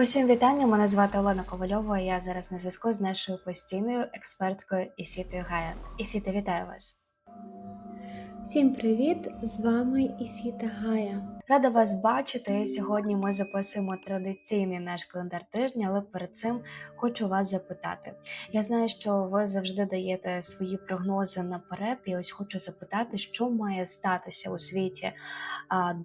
Усім вітання. Мене звати Олена Ковальова. Я зараз на зв'язку з нашою постійною експерткою Ісітою Гая. Ісіта, вітаю вас. Всім привіт! З вами Ісіта Гая. Рада вас бачити. Сьогодні ми записуємо традиційний наш календар тижня, але перед цим хочу вас запитати. Я знаю, що ви завжди даєте свої прогнози наперед, і ось хочу запитати, що має статися у світі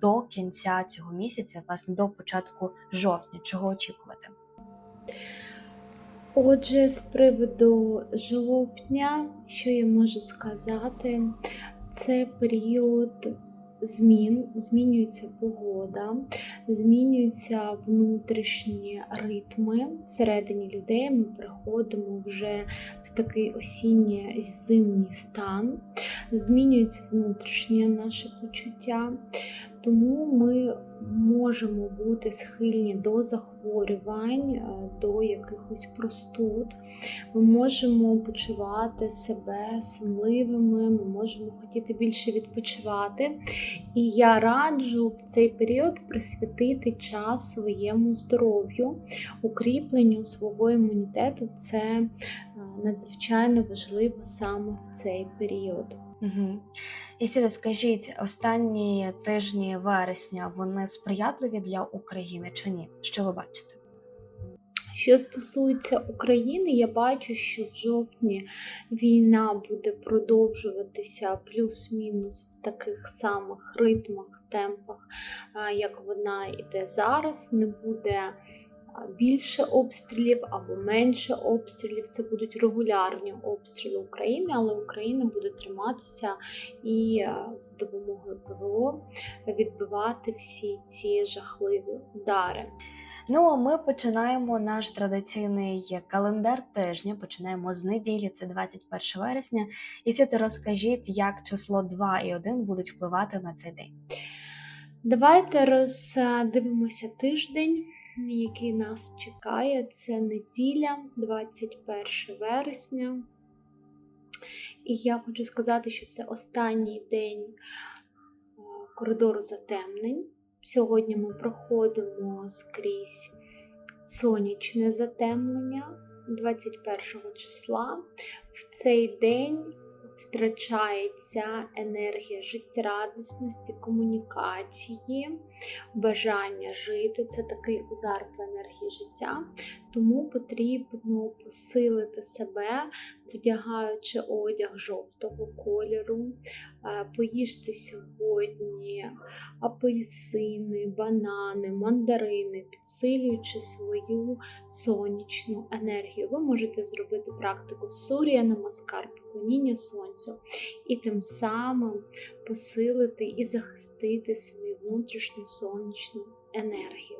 до кінця цього місяця, власне, до початку жовтня. Чого очікувати? Отже, з приводу жовтня, що я можу сказати, це період змін, змінюється погода, змінюються внутрішні ритми. Всередині людей ми приходимо вже в такий осінній зимній стан, змінюється внутрішнє наше почуття. Тому ми можемо бути схильні до захворювань, е, до якихось простуд. Ми можемо почувати себе сонливими, ми можемо хотіти більше відпочивати. І я раджу в цей період присвятити час своєму здоров'ю, укріпленню свого імунітету. Це е, надзвичайно важливо саме в цей період. Угу. І сіда, скажіть, останні тижні вересня вони сприятливі для України чи ні? Що ви бачите? Що стосується України, я бачу, що в жовтні війна буде продовжуватися плюс-мінус в таких самих ритмах, темпах, як вона йде зараз. Не буде більше обстрілів або менше обстрілів. Це будуть регулярні обстріли України, але Україна буде триматися і з допомогою ПВО відбивати всі ці жахливі удари. Ну, а ми починаємо наш традиційний календар тижня. Починаємо з неділі, це 21 вересня. І сіда, розкажіть, як число 2 і 1 будуть впливати на цей день. Давайте роздивимося тиждень, який нас чекає. Це неділя, 21 вересня. І я хочу сказати, що це останній день е, коридору затемнень. Сьогодні ми проходимо скрізь сонячне затемнення 21 числа. В цей день втрачається енергія життєрадісності, комунікації, бажання жити. Це такий удар по енергії життя. Тому потрібно посилити себе, вдягаючи одяг жовтого кольору. Е, Поїжте сьогодні апельсини, банани, мандарини, підсилюючи свою сонячну енергію. Ви можете зробити практику сурія намаскар, поклоніння сонцю, і тим самим посилити і захистити свою внутрішню сонячну енергію.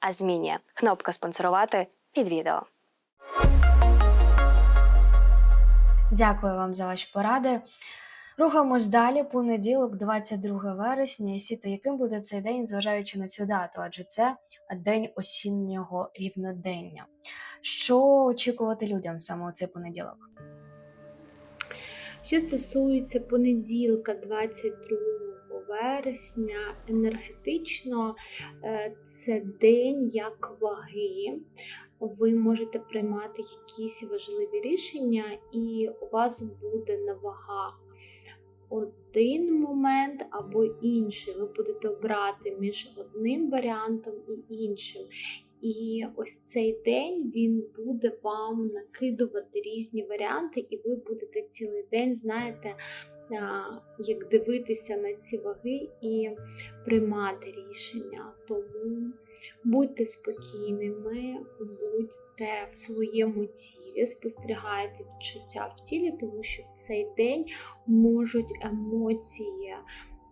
а змінює. Кнопка спонсорувати під відео. Дякую вам за ваші поради. Рухаємось далі. Понеділок, 22 вересня. Сіто, яким буде цей день, зважаючи на цю дату, адже це день осіннього рівнодення. Що очікувати людям саме у цей понеділок? Що стосується понеділка, 22 вересня, енергетично е, це день як ваги. Ви можете приймати якісь важливі рішення, і у вас буде на вагах один момент або інший. Ви будете обрати між одним варіантом і іншим. І ось цей день він буде вам накидувати різні варіанти, і ви будете цілий день, знаєте, як дивитися на ці ваги і приймати рішення. Тому будьте спокійними, будьте в своєму тілі, спостерігайте відчуття в тілі, тому що в цей день можуть емоції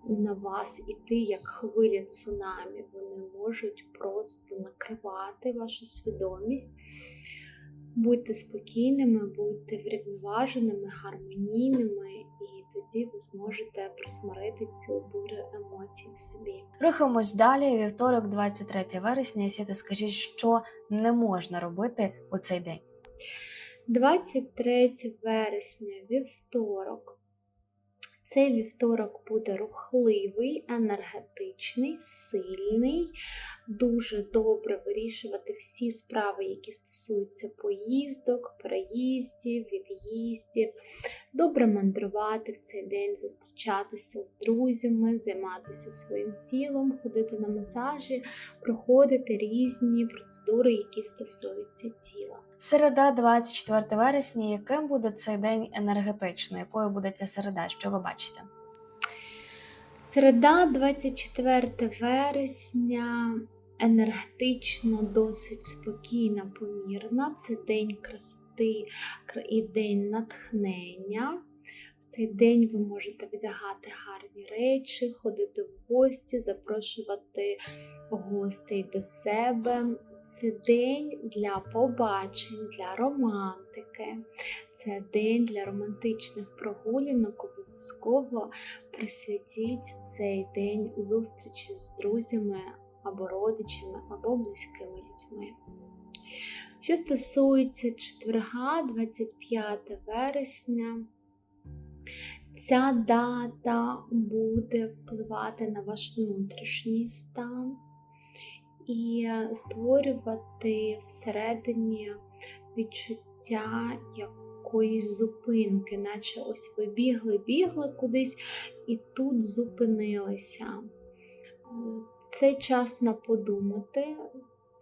на вас іти як хвиля цунамі. Вони можуть просто накривати вашу свідомість. Будьте спокійними, будьте врівноваженими, гармонійними, і тоді ви зможете присмирити цю бурю емоцій в собі. Рухаємось далі. Вівторок, 23 вересня. Сіто, скажіть, що не можна робити у цей день. 23 вересня, вівторок. Цей вівторок буде рухливий, енергетичний, сильний. Дуже добре вирішувати всі справи, які стосуються поїздок, переїздів, від'їздів. Добре мандрувати в цей день, зустрічатися з друзями, займатися своїм тілом, ходити на масажі, проходити різні процедури, які стосуються тіла. Середа, 24 вересня. Яким буде цей день енергетично? Якою буде ця середа? Що ви бачите? Середа, 24 вересня, енергетично досить спокійна, помірна. Це день красоти і день натхнення. В цей день ви можете вдягати гарні речі, ходити в гості, запрошувати гостей до себе. Це день для побачень, для романтики. Це день для романтичних прогулянок. Обов'язково присвятіть цей день зустрічі з друзями або родичами, або близькими людьми. Що стосується четверга, 25 вересня, ця дата буде впливати на ваш внутрішній стан і створювати всередині відчуття якоїсь зупинки, наче ось ви бігли, бігли кудись і тут зупинилися. Це час на подумати,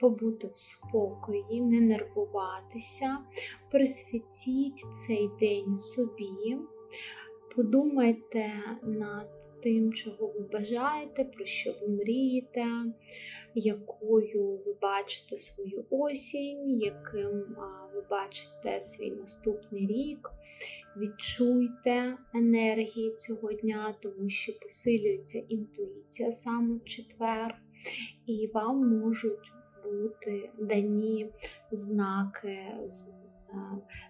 побути в спокої, не нервуватися, присвятіть цей день собі, подумайте над тим, чого ви бажаєте, про що ви мрієте, якою ви бачите свою осінь, яким ви бачите свій наступний рік. Відчуйте енергії цього дня, тому що посилюється інтуїція саме в четвер, і вам можуть бути дані знаки з,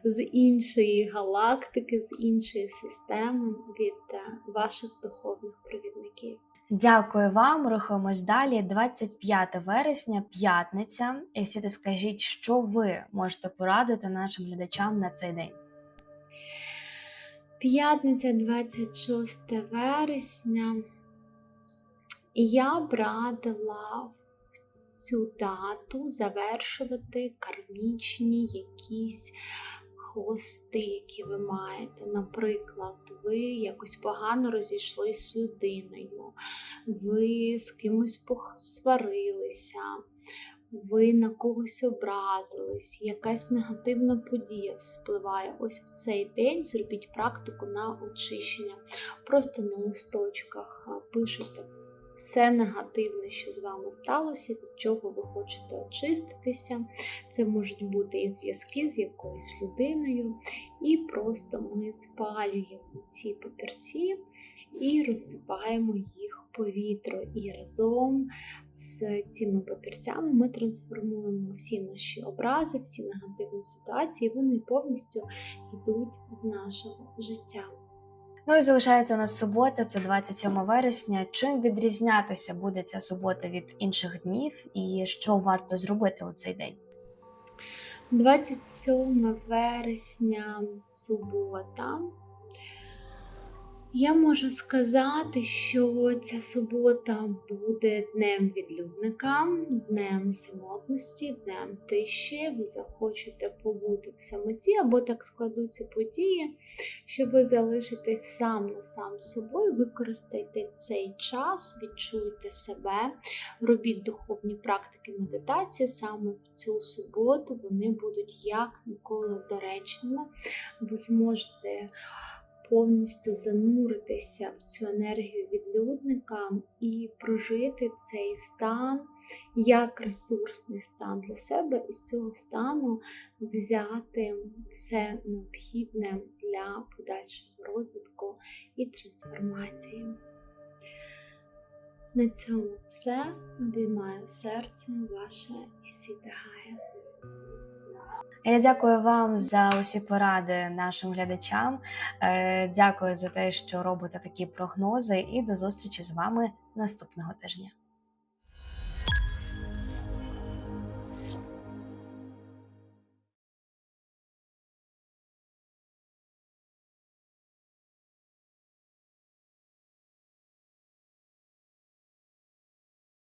з іншої галактики, з іншої системи від е, ваших духовних провідників. Дякую вам. Рухаємось далі. 25 вересня, п'ятниця. І Сіто, скажіть, що ви можете порадити нашим глядачам на цей день? П'ятниця 26 вересня. Я б радила цю дату завершувати кармічні якісь хвости, які ви маєте. Наприклад, ви якось погано розійшлися з людиною, ви з кимось посварилися, ви на когось образились, якась негативна подія спливає. Ось в цей день зробіть практику на очищення. Просто на листочках пишете все негативне, що з вами сталося, від чого ви хочете очиститися. Це можуть бути і зв'язки з якоюсь людиною, і просто ми спалюємо ці папірці і розсипаємо їх в повітря. І разом з цими папірцями ми трансформуємо всі наші образи, всі негативні ситуації, вони повністю йдуть з нашого життя. Ну і залишається у нас субота, це 27 вересня. Чим відрізнятися буде ця субота від інших днів, і що варто зробити у цей день? 27 вересня, субота. Я можу сказати, що ця субота буде днем відлюдника, днем самотності, днем тиші. Ви захочете побути в самоті, або так складуться події, що ви залишитесь сам на сам з собою, використайте цей час, відчуйте себе, робіть духовні практики медитації саме в цю суботу. Вони будуть як ніколи доречними. Ви зможете повністю зануритися в цю енергію відлюдника і прожити цей стан як ресурсний стан для себе, і з цього стану взяти все необхідне для подальшого розвитку і трансформації. На цьому все. Обіймаю серце ваше і сідає. Я дякую вам за усі поради нашим глядачам. Е, Дякую за те, що робите такі прогнози, і до зустрічі з вами наступного тижня.